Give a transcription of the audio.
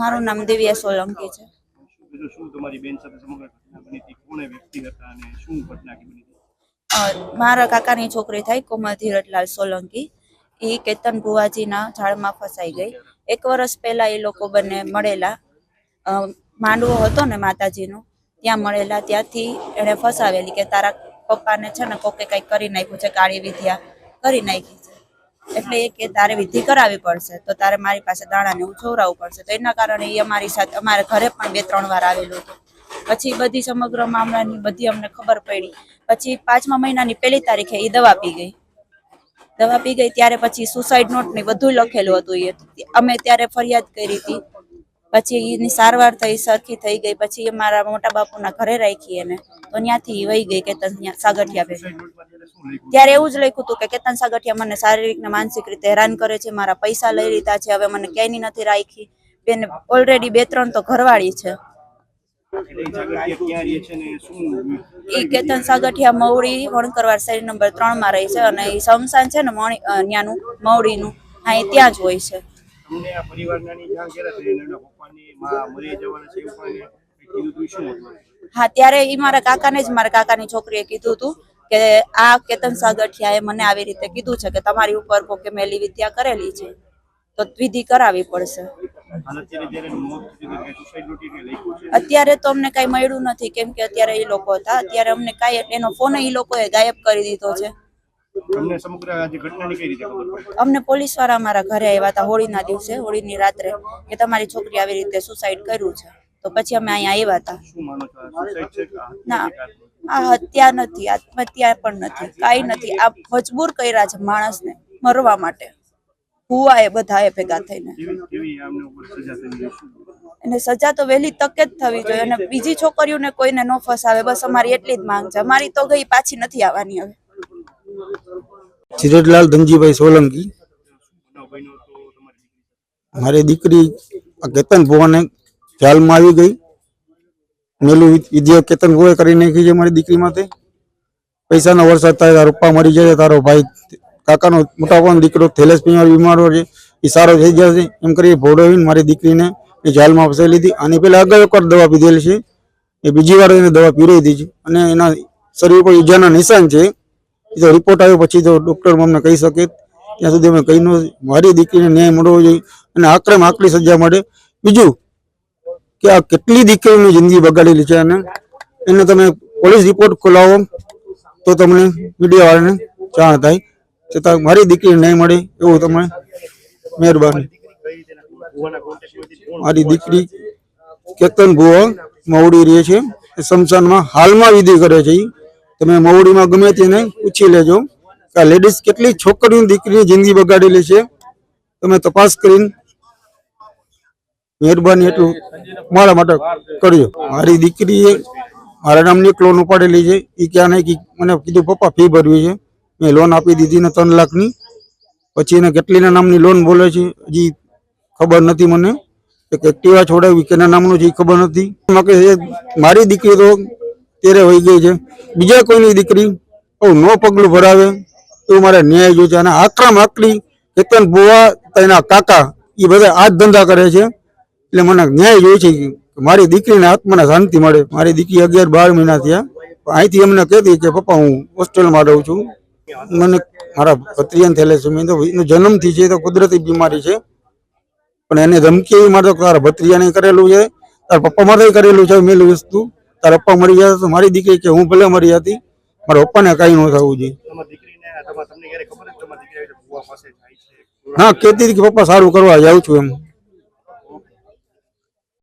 મારું નામ દિવ્યા સોલંકી છે. મારા કાકાની છોકરી થાય કોમલ ધીરજલાલ સોલંકી. એ કેતન ભુવાજીના ઝાડમાં ફસાઈ ગઈ. એક વર્ષ પહેલા એ લોકો બંને મળેલા. માંડવો હતો ને માતાજીનો. ત્યાં મળેલા. ત્યાંથી એણે ફસાવેલી કે તારા પપ્પાને છે ને કોકે કંઈક કરી નાખ્યું છે કાળી વિદ્યા કરી નાખી છે. એટલે એ કે તારે વિધિ કરાવવી પડશે, તો તારે મારી પાસે દાણાને એવું ચોરાવવું પડશે. તો એના કારણે એ અમારી સાથે, અમારા ઘરે પણ બે, ત્રણ વાર આવેલું હતું. પછી બધી સમગ્ર મામલાની બધી અમને ખબર પડી. પછી પાંચમા મહિનાની પહેલી તારીખે એ દવા પી ગઈ. દવા પી ગઈ, ત્યારે પછી સુસાઇડ નોટ ને બધું લખેલું હતું એ. અમે ત્યારે ફરિયાદ કરી હતી. પછી એની સારવાર થઈ, સરખી થઈ ગઈ, પછી મારા મોટા બાપુના ઘરે રાખી એને. તો ત્યાંથી વહી ગઈ કેતન સાગઠિયા ભેગી ત્યારે એવું જ લખ્યું હતું કે કેતન સાગઠિયા મને શારીરિક ને માનસિક રીતે હેરાન કરે છે, મારા પૈસા લઈ લીધા છે, હવે મને ક્યાંયની નથી રાખી. બેન ઓલરેડી બે ત્રણ તો ઘરવાળી છે. એ કેતન સાગઠિયા મવડી વણકરવાર શેરી નંબર ત્રણમાં રહી છે અને એ સમસાન છે ને, મણી ત્યાંનું મવડીનું, હા એ ત્યાં જ હોય છે. તમને આ પરિવારનાની જાણ ક્યારે થઈ એના પપ્પાની માં મરી જવાના છે એવું પણ કીધું તું શું હા ત્યારે એ મારા કાકાને જ મારા કાકાની છોકરીએ કીધું હતું કે આ કેતન સાગઠિયાએ મને આવી રીતે કીધું છે કે તમારી ઉપર કોકે મેલી વિદ્યા કરેલી છે તો વિધિ કરાવવી પડશે. અત્યારે તો અમને કઈ મળ્યું નથી કેમ કે અત્યારે એ લોકો હતા. અત્યારે અમને કઈ એનો ફોન એ લોકોએ ગાયબ કરી દીધો છે. તમને સમગ્ર આજે ઘટનાની કઈ રીતે ખબર અમને પોલીસવાળા અમારા ઘરે આવ્યા હતા હોળીના દિવસે હોળીની રાત્રે કે તમારી છોકરી આવી રીતે સુસાઇડ કર્યું છે. તો પછી અમે અહીંયા આવ્યા હતા. ના આ હત્યા નથી આત્મહત્યા પણ નથી કાઈ નથી. આ મજબૂર કર્યા છે માણસને મરવા માટે. હુવા એ બધા એ ભેગા થઈને અને સજા તો વહેલી તકે જ થવી જોઈએ. અને બીજી છોકરીઓને કોઈને ન ફસાવે બસ અમારી એટલી જ માંગ છે. અમારી તો ગઈ પાછી નથી આવવાની હવે. ધીરજલાલ ધનજીભાઈ સોલંકી. મારી દીકરી કેતન ભુવાને જાલમાં આવી ગઈ. મેલું વિદ્યા કેતન ભુવાએ કરી નાખી છે મારી દીકરી માટે પૈસાનો વરસાદ થાય, તારો પપ્પા મરી જાય, તારો ભાઈ કાકાનો મોટા પણ દીકરો થેલેસમિયા બીમારો છે, એ સારો થઈ જશે એમ કરી ભોળવીને મારી દીકરીને એ જાલમાં ફસાઈ લીધી. અને પહેલા અગાઉ એક વાર દવા પીધેલી છે. એ બીજી વાર એને દવા પીરાઈ દીધી અને એના શરીર પર ઈજાના નિશાન છે. તો રિપોર્ટ આવ્યો પછી તો ડૉક્ટર અમને કહી શકે, ત્યાં સુધી અમે કહી ન મારી દીકરીને ન્યાય મળવો જોઈએ અને આકરામાં આકરી સજા મળે. બીજું કે આ કેટલી દીકરીઓની જિંદગી બગાડેલી છે અને એને તમે પોલીસ રિપોર્ટ ખોલાવો, તો તમને મીડિયા વાળાને જાણ થાય. છતાં મારી દીકરીને ન્યાય મળે એવું તમે મહેરબાની. મારી દીકરી કેતન ભુવા, મવડી રહે છે. સ્મશાનમાં હાલમાં વિધિ કરે છે. તમે મહુડીમાં ગમે તેને પૂછી લેજો. કે લેડીઝ કેટલી છોકરીની દીકરીની જિંદગી બગાડેલી છે. તમે તપાસ કરીને મહેરબાની એટલું મારા માટે કરજો. મારી દીકરીએ મારા નામની એક લોન ઉપાડેલી છે. એ ક્યાં નહીં મને કીધું, પપ્પા ફી ભરવી છે. મેં લોન આપી દીધી ને ત્રણ લાખની. પછી એને કેટલીના નામની લોન બોલે છે, હજી ખબર નથી મને. એક એક્ટિવા છોડાવી કેના નામનું છે એ ખબર નથી. મારી દીકરી તો તેરે વહી ગઈ છે. બીજા કોઈની દીકરી નો પગલું ભરાવે એવું મારે ન્યાય જોઈશે અને આકરામ આકરી કેતન બુવા તેના કાકા એ બધા આ જ ધંધા કરે છે. એટલે મને ન્યાય જોઈએ છે મારી દીકરીને આત્માને શાંતિ મળે. મારી દીકરી અગિયાર બાર મહિના થયા. અહીંથી અમને કહેતી કે, પપ્પા, હું હોસ્ટેલમાં રહું છું. મને મારા ભત્રીયાને છે. મેં તો એનો જન્મથી છે તો કુદરતી બીમારી છે. પણ એને ધમકી મારે તો તારા ભત્રીયાને કરેલું છે. તારા પપ્પા માટે કરેલું છે મેલું વસ્તુ. તારા પપ્પા મરી ગયા તો મારી દીકરી કે હું ભલે મરી હતી મારા પપ્પાને કાંઈ ન થવું જોઈએ. જાય હા કેતી હતી કે પપ્પા સારું કરવા જાઉં છું એમ.